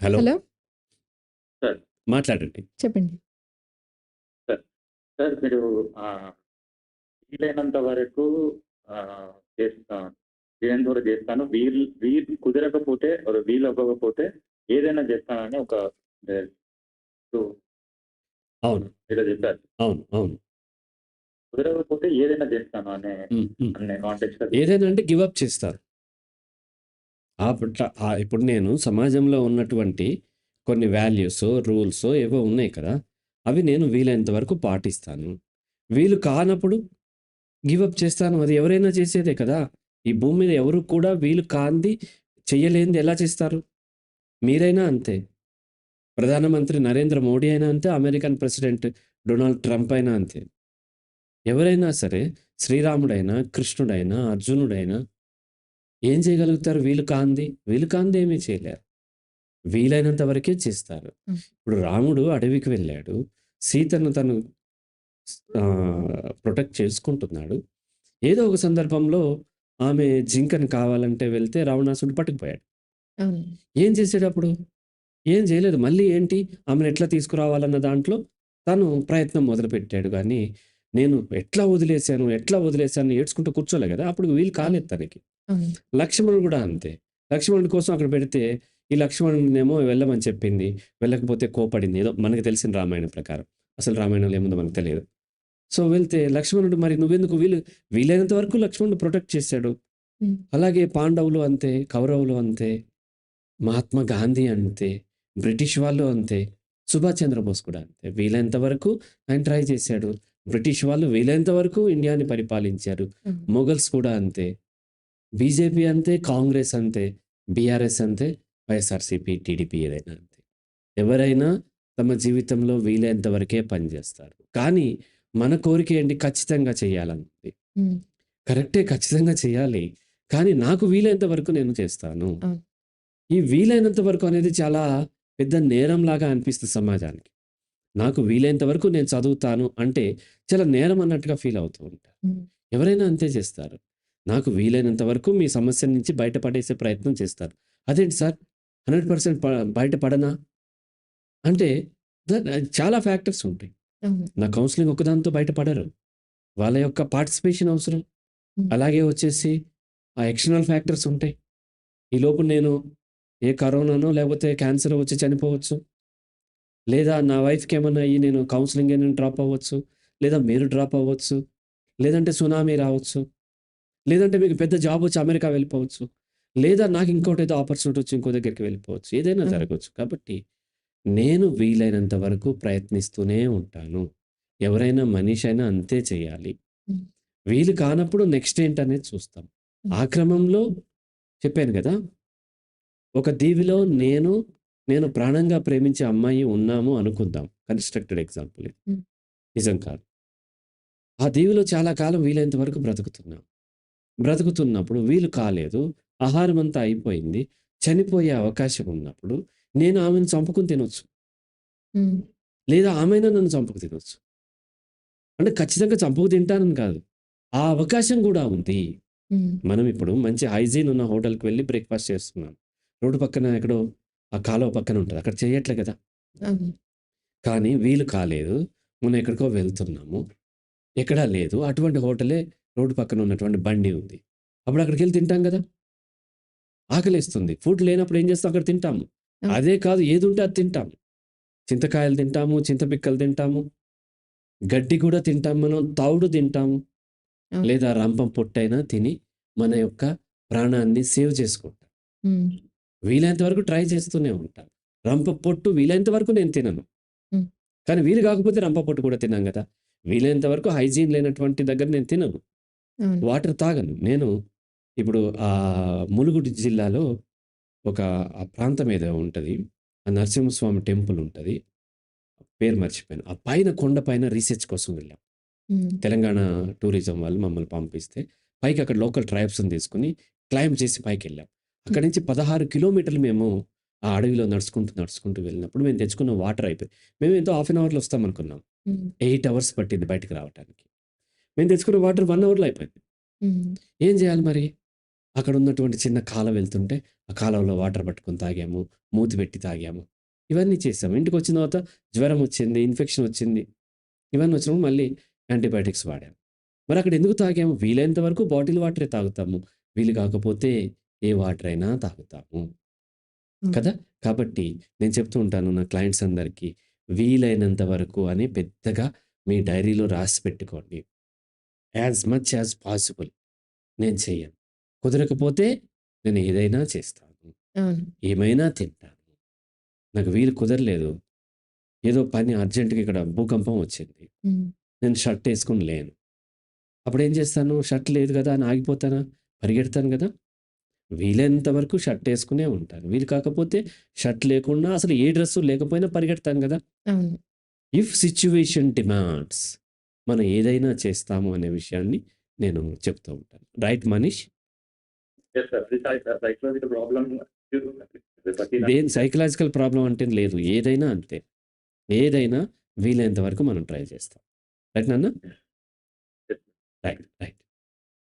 Hello. Hello. Sir. మాట్లాడండి. చెప్పండి. Sir మీరు ఆహ్, వీలైనంత వరకు ఆహ్, చేస్తా వీలైనంత వరకు చేస్తాను. వీల్ వీలు కుదరకపోతే వీలు అవ్వకపోతే ఏదైనా చేస్తానని ఒక అవును. ఏదో చెప్పారు. అవును అవును. కుదరకపోతే ఏదైనా చేస్తాను అనే ఏదైనా అంటే గివ్ అప్ చేస్తారు. ఆ పట్ల- ఇప్పుడు నేను సమాజంలో ఉన్నటువంటి కొన్ని వాల్యూస్ రూల్స్ ఏవో ఉన్నాయి కదా అవి నేను వీలైనంత వరకు పాటిస్తాను. వీలు కానప్పుడు గివప్ చేస్తాను. అది ఎవరైనా చేసేదే కదా. ఈ భూమి మీద ఎవరు కూడా వీలు కాంది చెయ్యలేనిది ఎలా చేస్తారు? మీరైనా అంతే. ప్రధానమంత్రి నరేంద్ర మోడీ అయినా అంతే అమెరికన్ ప్రెసిడెంట్ డొనాల్డ్ ట్రంప్ అయినా అంతే. ఎవరైనా సరే శ్రీరాముడైనా కృష్ణుడైనా అర్జునుడైనా ఏం చేయగలుగుతారు? వీలు కాంది? వీలు కాంది ఏమీ చేయలేరు. వీలైనంత వరకే చేస్తారు. ఇప్పుడు రాముడు అడవికి వెళ్ళాడు. సీతను తను ప్రొటెక్ట్ చేసుకుంటున్నాడు. ఏదో ఒక సందర్భంలో ఆమె జింకను కావాలంటే వెళ్తే రావణాసుడు పట్టుకుపోయాడు. ఏం చేసాడు అప్పుడు? ఏం చేయలేదు. మళ్ళీ ఏంటి? ఆమెను ఎట్లా తీసుకురావాలన్న దాంట్లో తను ప్రయత్నం మొదలుపెట్టాడు. కానీ నేను ఎట్లా వదిలేశాను? ఎట్లా వదిలేశాను? ఏడ్చుకుంటూ కూర్చోలే కదా. అప్పుడు వీలు కాలేదు తనకి. లక్ష్మణుడు కూడా అంతే. లక్ష్మణుడి కోసం అక్కడ పెడితే ఈ లక్ష్మణుడినేమో వెళ్ళమని చెప్పింది. వెళ్ళకపోతే కోపడింది ఏదో మనకి తెలిసిన రామాయణం ప్రకారం. అసలు రామాయణంలో ఏముందో మనకు తెలియదు. సో వెళ్తే లక్ష్మణుడు మరి నువ్వెందుకు వీలు వీలైనంత వరకు లక్ష్మణుడు ప్రొటెక్ట్ చేశాడు? అలాగే పాండవులు అంతే కౌరవులు అంతే మహాత్మా గాంధీ అంతే బ్రిటిష్ వాళ్ళు అంతే సుభాష్ చంద్రబోస్ కూడా అంతే. వీలైనంత వరకు ఆయన ట్రై చేశాడు. బ్రిటిష్ వాళ్ళు వీలైనంత వరకు ఇండియాని పరిపాలించారు. మొఘల్స్ కూడా అంతే. బీజేపీ అంతే కాంగ్రెస్ అంతే బీఆర్ఎస్ అంతే వైఎస్ఆర్సీపీ టీడీపీ ఏదైనా అంతే ఎవరైనా తమ జీవితంలో వీలైనంత వరకే పనిచేస్తారు కానీ మన కోరిక ఏంటి? ఖచ్చితంగా చేయాలన్నది కరెక్టే ఖచ్చితంగా చేయాలి. కానీ నాకు వీలైనంత వరకు నేను చేస్తాను. ఈ వీలైనంత వరకు అనేది చాలా పెద్ద నేరంలాగా అనిపిస్తుంది సమాజానికి. నాకు వీలైనంత వరకు నేను చదువుతాను అంటే చాలా నేరం అన్నట్టుగా ఫీల్ అవుతూ ఉంటారు ఉమ్, ఎవరైనా అంతే చేస్తారు. నాకు వీలైనంత వరకు మీ సమస్య నుంచి బయటపడేసే ప్రయత్నం చేస్తారు. అదేంటి సార్? Hundred percent బయటపడనా? అంటే చాలా ఫ్యాక్టర్స్ ఉంటాయి. నా కౌన్సిలింగ్ ఒకదాంతో బయటపడరు. వాళ్ళ యొక్క పార్టిసిపేషన్ అవసరం. అలాగే వచ్చేసి ఆ ఎక్స్టర్నల్ ఫ్యాక్టర్స్ ఉంటాయి. ఈ లోపు నేను ఏ కరోనానో లేకపోతే క్యాన్సర్ వచ్చి చనిపోవచ్చు. లేదా నా వైఫ్కి ఏమన్నా అయ్యి నేను కౌన్సిలింగ్ అయినా డ్రాప్ అవ్వచ్చు. లేదా మీరు డ్రాప్ అవ్వచ్చు. లేదంటే సునామీ రావచ్చు. లేదంటే మీకు పెద్ద జాబ్ వచ్చి అమెరికా వెళ్ళిపోవచ్చు. లేదా నాకు ఇంకోటి ఏదో ఆపర్చునిటీ వచ్చి ఇంకో దగ్గరికి వెళ్ళిపోవచ్చు. ఏదైనా. జరగవచ్చు. కాబట్టి నేను వీలైనంత వరకు ప్రయత్నిస్తూనే ఉంటాను. ఎవరైనా మనిషి అయినా అంతే చేయాలి. వీలు కానప్పుడు నెక్స్ట్ ఏంటనేది చూస్తాం. ఆ క్రమంలో చెప్పాను కదా! ఒక దీవిలో నేను నేను ప్రాణంగా ప్రేమించే అమ్మాయి ఉన్నాము అనుకుందాం. కన్స్ట్రక్టెడ్ ఎగ్జాంపుల్ ఇది. నిజం కాదు. ఆ దీవిలో చాలా కాలం వీలైనంత వరకు బ్రతుకుతున్నాం. బ్రతుకుతున్నప్పుడు వీలు కాలేదు. ఆహారం అంతా అయిపోయింది. చనిపోయే అవకాశం ఉన్నప్పుడు నేను ఆమెను చంపుకుని తినొచ్చు. లేదా ఆమెను నన్ను చంపుకు తినొచ్చు. అంటే ఖచ్చితంగా చంపుకు తింటానని కాదు. ఆ అవకాశం కూడా ఉంది. మనం ఇప్పుడు మంచి హైజీన్ ఉన్న హోటల్కి వెళ్ళి బ్రేక్ఫాస్ట్ చేస్తున్నాం. రోడ్డు పక్కన ఎక్కడో ఆ కాలువ పక్కన ఉంటుంది. అక్కడ చేయట్లే కదా. కానీ వీలు కాలేదు. మనం ఎక్కడికో వెళ్తున్నాము. ఎక్కడా లేదు. అటువంటి హోటలే రోడ్డు పక్కన ఉన్నటువంటి బండి ఉంది. అప్పుడు అక్కడికి వెళ్ళి తింటాం కదా. ఆకలిస్తుంది. ఫుడ్ లేనప్పుడు ఏం చేస్తాం? అక్కడ తింటాము. అదే కాదు ఏది ఉంటే అది తింటాము. చింతకాయలు తింటాము చింతపిక్కలు తింటాము గడ్డి కూడా తింటాం మనం తౌడు తింటాము. లేదా రంపం పొట్టైనా తిని మన యొక్క ప్రాణాన్ని సేవ్ చేసుకుంటాం. వీలైనంత వరకు ట్రై చేస్తూనే ఉంటాం. రంప పొట్టు వీలైనంత వరకు నేను తినను. కానీ వీలు కాకపోతే రంప పొట్టు కూడా తిన్నాం కదా. వీలైనంత వరకు హైజీన్ లేనటువంటి దగ్గర నేను తినను. వాటర్ తాగను. నేను ఇప్పుడు ఆ ములుగుడు జిల్లాలో ఒక ఆ ప్రాంతం ఏదో ఉంటుంది. ఆ నరసింహస్వామి టెంపుల్ ఉంటుంది. పేరు మర్చిపోయాను. ఆ పైన కొండ పైన రీసెర్చ్ కోసం వెళ్ళాం. తెలంగాణ టూరిజం వాళ్ళు మమ్మల్ని పంపిస్తే పైకి అక్కడ లోకల్ ట్రైబ్స్ని తీసుకుని క్లైంబ్ చేసి పైకి వెళ్ళాం. అక్కడి నుంచి పదహారు కిలోమీటర్లు మేము ఆ అడవిలో నడుచుకుంటూ నడుచుకుంటూ వెళ్ళినప్పుడు మేము తెచ్చుకున్న వాటర్ అయిపోయి మేము ఎంతో హాఫ్ అన్ అవర్లో వస్తాం అనుకున్నాం ఎయిట్ అవర్స్ పట్టింది బయటకు రావడానికి మేము తెచ్చుకున్న వాటర్ వన్ అవర్లో అయిపోయింది. ఏం చేయాలి మరి? అక్కడ ఉన్నటువంటి చిన్న కాలువ వెళ్తుంటే ఆ కాలువలో వాటర్ పట్టుకొని తాగాము మూతి పెట్టి తాగాము. ఇవన్నీ చేసాము. ఇంటికి వచ్చిన తర్వాత జ్వరం వచ్చింది ఇన్ఫెక్షన్ వచ్చింది. ఇవన్నీ వచ్చినప్పుడు మళ్ళీ యాంటీబయాటిక్స్ వాడాము. మరి అక్కడ ఎందుకు తాగాము? వీలైనంత వరకు బాటిల్ వాటరే తాగుతాము. వీలు కాకపోతే ఏ వాటర్ అయినా తాగుతాము. కదా? కాబట్టి నేను చెప్తూ ఉంటాను నా క్లయింట్స్ అందరికీ వీలైనంత వరకు అని పెద్దగా మీ డైరీలో రాసి పెట్టుకోండి. యాజ్ మచ్ యాజ్ పాసిబుల్ నేను చెయ్యను. కుదరకపోతే నేను ఏదైనా చేస్తాను. ఏమైనా తింటాను. నాకు వీలు కుదరలేదు. ఏదో పని అర్జెంటుగా ఇక్కడ భూకంపం వచ్చింది. నేను షర్ట్ వేసుకుని లేను. అప్పుడు ఏం చేస్తాను? షర్ట్ లేదు కదా అని ఆగిపోతానా? పరిగెడతాను కదా? వీలైనంత వరకు షర్ట్ వేసుకునే ఉంటాను. వీలు కాకపోతే షర్ట్ లేకుండా అసలు ఏ డ్రెస్సు లేకపోయినా పరిగెడతాను కదా? ఇఫ్ సిచ్యువేషన్ డిమాండ్స్ మనం ఏదైనా చేస్తాము అనే విషయాన్ని నేను చెప్తూ ఉంటాను. రైట్ మనీష్? దేని సైకలాజికల్ ప్రాబ్లం అంటే లేదు. ఏదైనా అంతే. ఏదైనా వీలైనంత వరకు మనం ట్రై చేస్తాం. రైట్ నాన్న? Right right